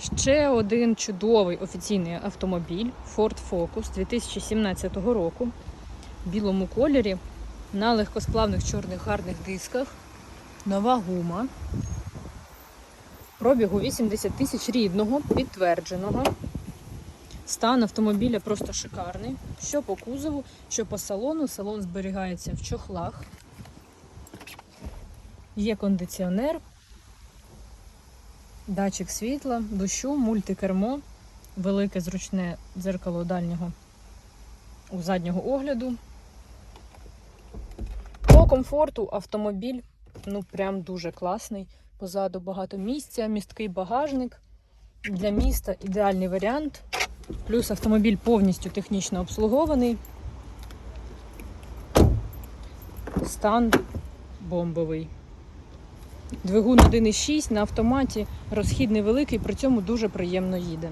Ще один чудовий офіційний автомобіль Ford Focus 2017 року в білому кольорі на легкосплавних чорних гарних дисках. Нова гума. Пробігу 80 тисяч рідного, підтвердженого. Стан автомобіля просто шикарний. Що по кузову, що по салону. Салон зберігається в чохлах. Є кондиціонер, датчик світла, дощу, мультикермо, велике зручне дзеркало дальнього у заднього огляду. По комфорту автомобіль ну прям дуже класний. Позаду багато місця, місткий багажник. Для міста ідеальний варіант. Плюс автомобіль повністю технічно обслугований. Стан бомбовий. Двигун 1.6 на автоматі, розхід невеликий, при цьому дуже приємно їде.